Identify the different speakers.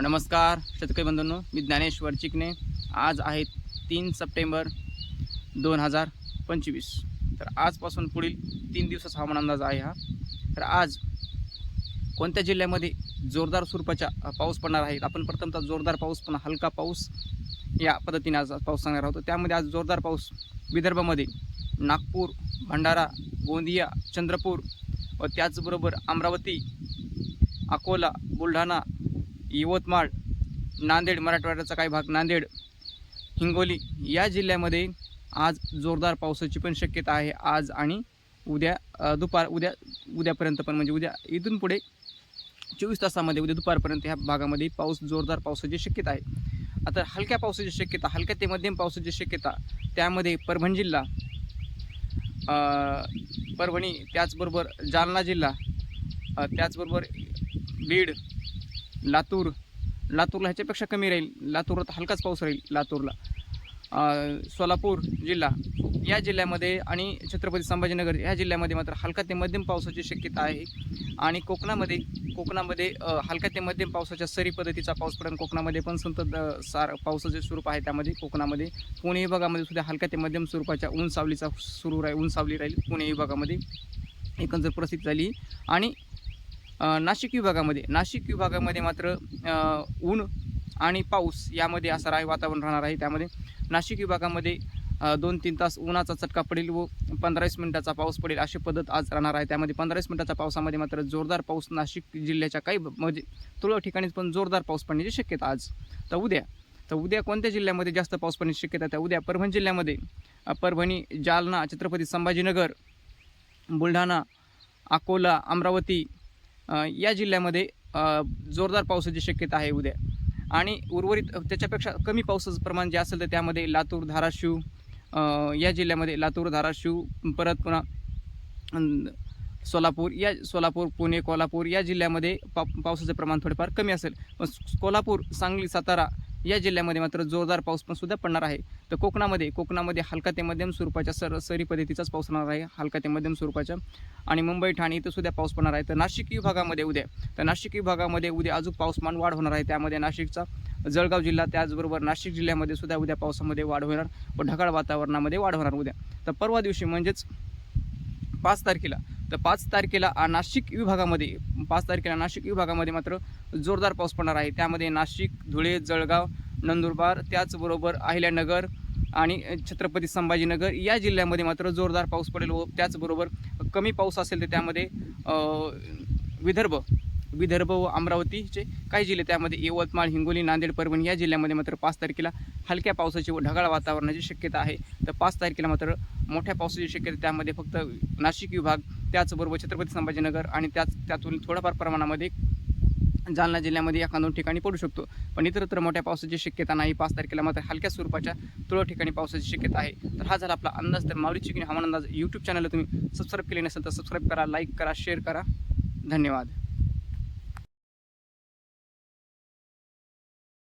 Speaker 1: नमस्कार शेतकरी बंधूंनो मी ज्ञानेश्वर चिकणे आज आहे तीन सप्टेंबर दोन हजार पंचवीस. तर आजपासून पुढील तीन दिवसाचा हवामान अंदाज आहे हा. तर आज कोणत्या जिल्ह्यामध्ये जोरदार स्वरूपाचा पाऊस पडणार आहे? आपण प्रथमतः जोरदार पाऊस पण हलका पाऊस या पद्धतीने आज पाऊस सांगणार आहोत. त्यामध्ये आज जोरदार पाऊस विदर्भामध्ये नागपूर भंडारा गोंदिया चंद्रपूर व त्याचबरोबर अमरावती अकोला बुलढाणा यवतमाळ नांदेड मराठवाड्याचा काही भाग नांदेड हिंगोली या जिल्ह्यामध्ये आज जोरदार पावसाची पण शक्यता आहे. आज आणि उद्या दुपार उद्या उद्यापर्यंत पण म्हणजे उद्या इथून पुढे चोवीस तासामध्ये उद्या दुपारपर्यंत ह्या भागामध्ये पाऊस जोरदार पावसाची शक्यता आहे. आता हलक्या पावसाची शक्यता हलक्या ते मध्यम पावसाची शक्यता त्यामध्ये परभणी जिल्हा परभणी त्याचबरोबर जालना जिल्हा त्याचबरोबर बीड लातूर लातूरला ह्याच्यापेक्षा कमी राहील. लातूरात हलकाच पाऊस राहील लातूरला. सोलापूर जिल्हा या जिल्ह्यामध्ये आणि छत्रपती संभाजीनगर ह्या जिल्ह्यामध्ये मात्र हलका ते मध्यम पावसाची शक्यता आहे. आणि कोकणामध्ये कोकणामध्ये हलका ते मध्यम पावसाच्या सरी पद्धतीचा पाऊस पडेल. कोकणामध्ये पण संत सार पावसाचे स्वरूप आहे त्यामध्ये. कोकणामध्ये पुणे विभागामध्ये सुद्धा हलका ते मध्यम स्वरूपाच्या ऊन सावलीचा सुरू राहील ऊन सावली राहील पुणे विभागामध्ये. एकंदर परिस्थिती झाली. आणि नाशिक विभागामध्ये. नाशिक विभागामध्ये मात्र ऊन आणि पाऊस यामध्ये असं राही वातावरण राहणार आहे. त्यामध्ये नाशिक विभागामध्ये दोन तीन तास उन्हाचा चटका पडेल व पंधरावीस मिनिटाचा पाऊस पडेल अशी पद्धत आज राहणार आहे. त्यामध्ये पंधरावीस मिनिटाच्या पावसामध्ये मात्र जोरदार पाऊस नाशिक जिल्ह्याच्या काही म्हणजे तुरळक ठिकाणी पण जोरदार पाऊस पडण्याची शक्यता आज. तर उद्या तर उद्या कोणत्या जिल्ह्यामध्ये जास्त पाऊस पडण्याची शक्यता त्या उद्या परभणी जिल्ह्यामध्ये परभणी जालना छत्रपती संभाजीनगर बुलढाणा अकोला अमरावती या जिल्ह्यामध्ये जोरदार पावसाची शक्यता आहे उद्या. आणि उर्वरित त्याच्यापेक्षा कमी पावसाचं प्रमाण जे असेल तर त्यामध्ये लातूर धाराशिव या जिल्ह्यामध्ये लातूर धाराशिव परत पुन्हा सोलापूर या सोलापूर पुणे कोल्हापूर या जिल्ह्यामध्ये पा पावसाचं प्रमाण थोडेफार कमी असेल. कोल्हापूर सांगली सातारा या जिल्ह्यामध्ये मात्र जोरदार पाऊस पण सुद्धा पडणार आहे. तर कोकणामध्ये कोकणामध्ये हलका ते मध्यम स्वरूपाच्या सर सरी पद्धतीचाच पाऊस होणार आहे. हलका ते मध्यम स्वरूपाच्या. आणि मुंबई ठाणे इथं सुद्धा पाऊस पडणार आहे. तर नाशिक विभागामध्ये उद्या तर नाशिक विभागामध्ये उद्या अजून पाऊसमान वाढ होणार आहे. त्यामध्ये नाशिकचा जळगाव जिल्हा त्याचबरोबर नाशिक जिल्ह्यामध्ये सुद्धा उद्या पावसामध्ये वाढ होणार व ढगाळ वातावरणामध्ये वाढ होणार उद्या. तर परवा दिवशी म्हणजेच पाच तारखेला तर पाच तारखेला नाशिक विभागामध्ये पाच तारखेला नाशिक विभागामध्ये मात्र जोरदार पाऊस पडणार आहे. त्यामध्ये नाशिक धुळे जळगाव नंदुरबार त्याचबरोबर अहिल्यानगर आणि छत्रपती संभाजीनगर या जिल्ह्यामध्ये मात्र जोरदार पाऊस पडेल व त्याचबरोबर कमी पाऊस असेल तर त्यामध्ये विदर्भ विदर्भ व अमरावतीचे काही जिल्हे त्यामध्ये यवतमाळ हिंगोली नांदेड परभणी या जिल्ह्यामध्ये मात्र पाच तारखेला हलक्या पावसाची व ढगाळ वातावरणाची शक्यता आहे. तर पाच तारखेला मात्र मोठ्या पावसाची शक्यता त्यामध्ये फक्त नाशिक विभाग त्याचबरोबर छत्रपती संभाजीनगर आणि त्याच त्यातून थोड्याफार प्रमाणामध्ये जालना जिल्ह्यामध्ये एका दोन ठिकाणी पडू शकतो. पण इतरत्र मोठ्या पावसाची शक्यता नाही. पाच तारखेला मात्र हलक्या स्वरूपाच्या तुरळक ठिकाणी पावसाची शक्यता आहे. तर हा झाला आपला अंदाज. तर माऊली चिकणी हवामान अंदाज यूट्यूब चॅनलला तुम्ही सबस्क्राईब केले नसेल तर सबस्क्राईब करा लाईक करा शेअर करा. धन्यवाद.